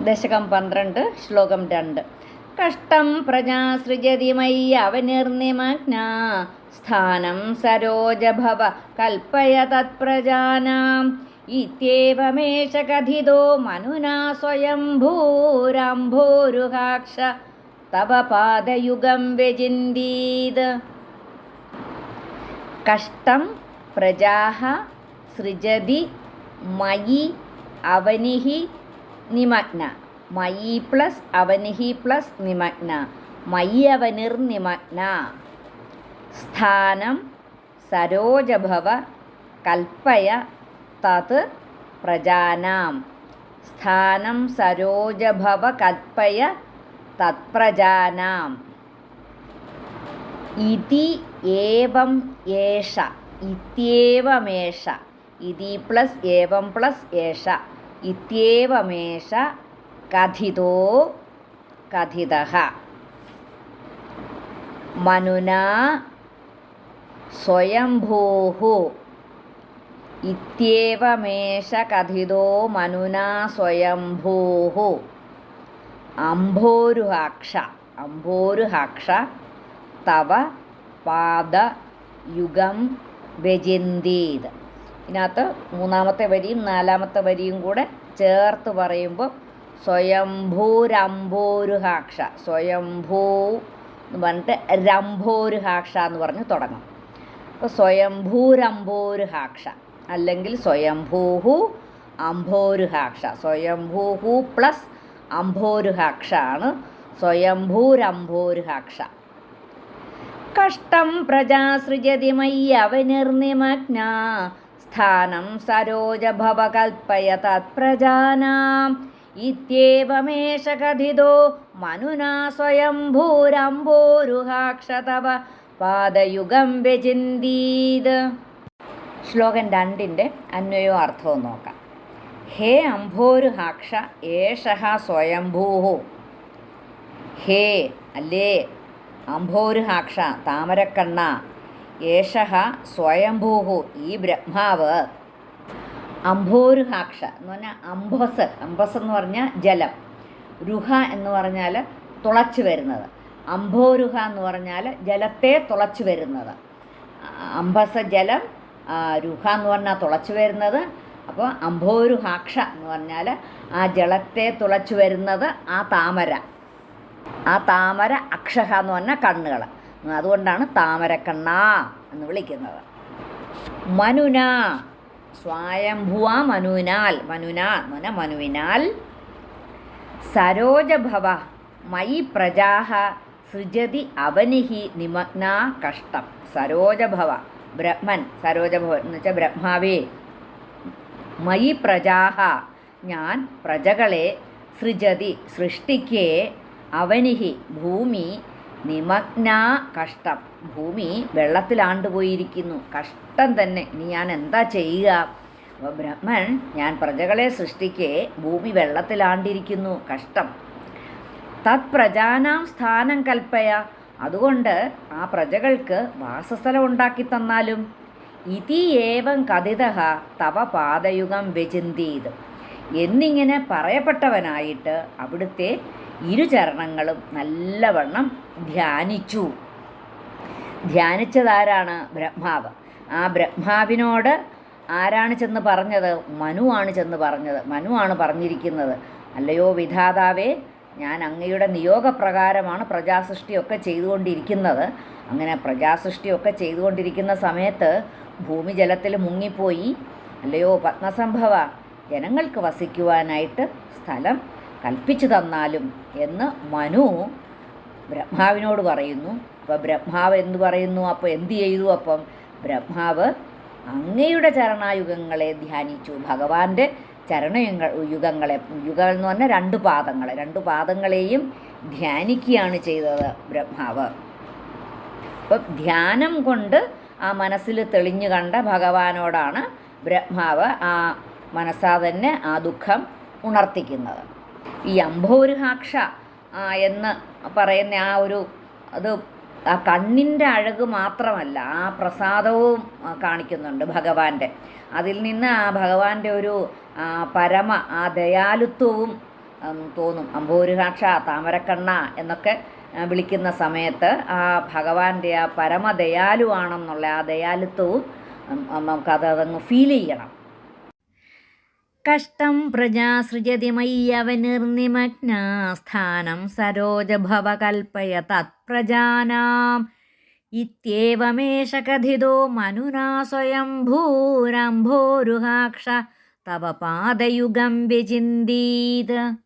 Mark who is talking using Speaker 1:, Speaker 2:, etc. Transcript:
Speaker 1: ദശകം പന്ത്രണ്ട് ശ്ലോകം രണ്ട്. കഷ്ടം മയ്യ അവനിർനിമഗ്ന. സ്ഥാനം സരോജഭവ കൽപ്പയ തത്പ്രജാനാം. ഇത്യേവമേഷ കഥിതോ മനുനാ സ്വയം ഭൂരംഭോരുഹാക്ഷ തവ പാദയുഗം വ്യജിന്തീത് കഷ്ടം പ്രജാ സൃജതി മയി അവനിഹി നിമഗ്ന. മയി പ്ലസ് അവനിഹി പ്ലസ് നിമഗ്ന. മയി അവനിർ നിമഗ്ന. സ്ഥാനം സരോജഭവ കൽപ്പയ തത് പ്രജാനാം. സ്ഥാനം സരോജഭവ കൽപ്പയ തത്പ്രജാനാം ഇതി ഏവം ഏഷ. ഇത്യേവമേഷ. ഇതി പ്ലസ് ഏവം പ്ലസ് ഏഷ. ഇത്യേവമേഷ കഥിതോ കഥിത മനുനാ സ്വയംഭൂ ഇത്യേവമേഷ കഥിതോ മനുനാ സ്വയംഭൂ അംഭോരുഹാക്ഷ അംഭോരുഹാക്ഷ തവ പാദയുഗം വ്യജിന്തീത് ഇതിനകത്ത് മൂന്നാമത്തെ വരിയും നാലാമത്തെ വരിയും കൂടെ ചേർത്ത് പറയുമ്പോൾ സ്വയംഭൂരംഭോരുഹാക്ഷ സ്വയംഭൂ എന്ന് പറഞ്ഞിട്ട് രംഭോരുഹാക്ഷ എന്ന് പറഞ്ഞ് തുടങ്ങും. അപ്പോൾ സ്വയംഭൂരംഭോരുഹാക്ഷ അല്ലെങ്കിൽ സ്വയംഭൂഹു അംഭോരുഹാക്ഷ സ്വയംഭൂഹു പ്ലസ് അംഭോരുഹാക്ഷ ആണ് സ്വയംഭൂരംഭോരുഹാക്ഷ. കഷ്ടം പ്രജാസൃജതി മയ്യവനിർനിമഗ്ന കൽപ്പയ തത്പ്രജാനാം ഇത്യേവമേഷ കഥിതോ മനുനാ സ്വയംഭൂരംഭോരുഹാക്ഷ തവ പാദയുഗം വ്യചിന്തീത് ശ്ലോകം രണ്ടിന്റെ അന്വയോ അർത്ഥവും നോക്കാം. ഹേ അംഭോരുഹാക്ഷ ഏഷ സ്വയംഭൂഹു. ഹേ അല്ലേ അംഭോരുഹാക്ഷ താമരക്കണ്ണ ഏഷ സ്വയംഭൂഹു ഈ ബ്രഹ്മാവ്. അംഭോരുഹാക്ഷ എന്ന് പറഞ്ഞാൽ അംബസ് അംബസ് എന്ന് പറഞ്ഞാൽ ജലം. രുഹ എന്ന് പറഞ്ഞാൽ തുളച്ചു വരുന്നത്. അംഭോരുഹ എന്ന് പറഞ്ഞാൽ ജലത്തെ തുളച്ചു വരുന്നത്. അംബസ ജലം രുഹ എന്ന് പറഞ്ഞാൽ തുളച്ചു വരുന്നത്. അപ്പോൾ അംഭോരുഹാക്ഷ എന്ന് പറഞ്ഞാൽ ആ ജലത്തെ തുളച്ചു വരുന്നത് ആ താമര. ആ താമര അക്ഷഹ എന്ന് പറഞ്ഞാൽ കണ്ണുകൾ അതുകൊണ്ടാണ് താമരക്കണ്ണ എന്ന് വിളിക്കുന്നത്. മനുന സ്വയംഭുവ മനുനാൽ മനുന മന മനുവിനാൽ സരോജഭവ മൈ പ്രജാഹ സൃജതി അവനിഹി നിമഗ്ന കഷ്ടം. സരോജഭവ ബ്രഹ്മൻ സരോജഭവൻ എന്ന് വെച്ചാൽ ബ്രഹ്മാവേ. മൈ പ്രജാഹ ഞാൻ പ്രജകളെ സൃജതി സൃഷ്ടിക്കേ അവനിഹി ഭൂമി നിമഗ്ന കഷ്ടം. ഭൂമി വെള്ളത്തിലാണ്ടുപോയിരിക്കുന്നു. കഷ്ടം തന്നെ. ഇനി ഞാൻ എന്താ ചെയ്യുക? അപ്പോൾ ബ്രഹ്മൻ ഞാൻ പ്രജകളെ സൃഷ്ടിക്കേ ഭൂമി വെള്ളത്തിലാണ്ടിരിക്കുന്നു. കഷ്ടം. തത് പ്രജാനാം സ്ഥാനം കൽപ്പയ. അതുകൊണ്ട് ആ പ്രജകൾക്ക് വാസസ്ഥലം ഉണ്ടാക്കി തന്നാലും ഇതി ഏവം കഥിത തവ പാതയുഗം വ്യചിന്തീത്. എന്നിങ്ങനെ പറയപ്പെട്ടവനായിട്ട് അവിടുത്തെ ഇരുചരണങ്ങളും നല്ലവണ്ണം ധ്യാനിച്ചു. ധ്യാനിച്ചതാരാണ് ബ്രഹ്മാവ്? ആ ബ്രഹ്മാവിനോട് ആരാണ് ചെന്ന് പറഞ്ഞത്? മനുവാണ് ചെന്ന് പറഞ്ഞത്. മനുവാണ് പറഞ്ഞിരിക്കുന്നത്. അല്ലയോ വിധാതാവേ ഞാൻ അങ്ങയുടെ നിയോഗപ്രകാരമാണ് പ്രജാസൃഷ്ടിയൊക്കെ ചെയ്തുകൊണ്ടിരിക്കുന്നത്. അങ്ങനെ പ്രജാസൃഷ്ടിയൊക്കെ ചെയ്തുകൊണ്ടിരിക്കുന്ന സമയത്ത് ഭൂമി ജലത്തിൽ മുങ്ങിപ്പോയി. അല്ലയോ പത്മസംഭവ ജനങ്ങൾക്ക് വസിക്കുവാനായിട്ട് സ്ഥലം കൽപ്പിച്ചു തന്നാലും എന്ന് മനു ബ്രഹ്മാവിനോട് പറയുന്നു. അപ്പോൾ ബ്രഹ്മാവ് എന്ത് പറയുന്നു? അപ്പോൾ എന്ത് ചെയ്തു? അപ്പം ബ്രഹ്മാവ് അങ്ങയുടെ ചരണായുഗങ്ങളെ ധ്യാനിച്ചു. ഭഗവാന്റെ ചരണയുഗ യുഗങ്ങളെ യുഗം എന്ന് പറഞ്ഞാൽ രണ്ട് പാദങ്ങളെ രണ്ട് പാദങ്ങളെയും ധ്യാനിക്കുകയാണ് ചെയ്തത് ബ്രഹ്മാവ്. അപ്പം ധ്യാനം കൊണ്ട് ആ മനസ്സിൽ തെളിഞ്ഞു കണ്ട ഭഗവാനോടാണ് ബ്രഹ്മാവ് ആ മനസ്സാ തന്നെ ആ ദുഃഖം ഉണർത്തിക്കുന്നത്. ഈ അംഭോരുഹാക്ഷ എന്ന് പറയുന്ന ആ ഒരു അത് ആ കണ്ണിന്റെ അഴക് മാത്രമല്ല ആ പ്രസാദവും കാണിക്കുന്നുണ്ട് ഭഗവാന്റെ. അതിൽ നിന്ന് ആ ഭഗവാന്റെ ഒരു പരമ ആ ദയാലുത്വവും തോന്നും. അംബോരുഹാക്ഷ താമരക്കണ്ണ എന്നൊക്കെ വിളിക്കുന്ന സമയത്ത് ആ ഭഗവാന്റെ ആ പരമദയാലുവാണെന്നുള്ള ആ ദയാലുത്വവും നമുക്കത് അതങ്ങ് ഫീൽ ചെയ്യണം. കഷ്ടം പ്രജാ സൃജതി മയ്യവനിർനിമഗ്ന സ്ഥാനം സരോജഭവ കൽപ്പയ തത്പ്രജാനാം. ഇത്യേവമേഷ കഥിതോ മനുനാ സ്വയംഭൂരംഭോരുഹാക്ഷ തവ പാദയുഗം വ്യചിന്തീത്.